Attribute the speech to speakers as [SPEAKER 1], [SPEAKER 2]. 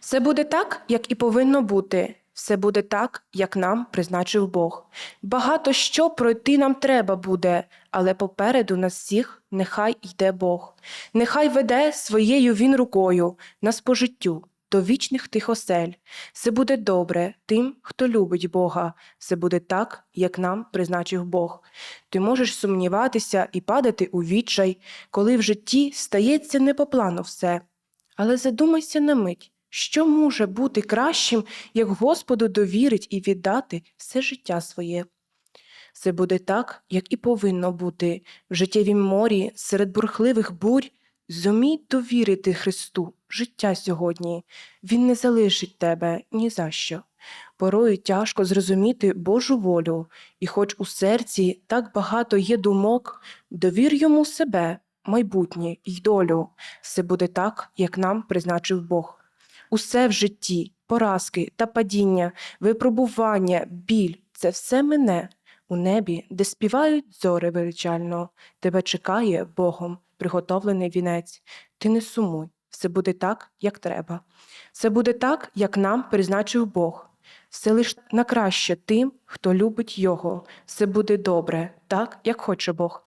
[SPEAKER 1] Все буде так, як і повинно бути. Все буде так, як нам призначив Бог. Багато що пройти нам треба буде, але попереду нас всіх нехай йде Бог. Нехай веде своєю він рукою нас по життю до вічних тих осель. Все буде добре тим, хто любить Бога. Все буде так, як нам призначив Бог. Ти можеш сумніватися і падати у відчай, коли в житті стається не по плану все. Але задумайся на мить, що може бути кращим, як Господу довірить і віддати все життя своє. Все буде так, як і повинно бути, в життєвім морі, серед бурхливих бурь. Зумій довірити Христу життя сьогодні. Він не залишить тебе ні за що. Порою тяжко зрозуміти Божу волю, і хоч у серці так багато є думок, довір йому себе, майбутнє й долю. Все буде так, як нам призначив Бог. Усе в житті, поразки та падіння, випробування, біль це все мине. У небі, де співають зори величально, тебе чекає Богом приготовлений вінець. Ти не сумуй, все буде так, як треба. Все буде так, як нам призначив Бог. Все лиш на краще тим, хто любить Його. Все буде добре, так, як хоче Бог.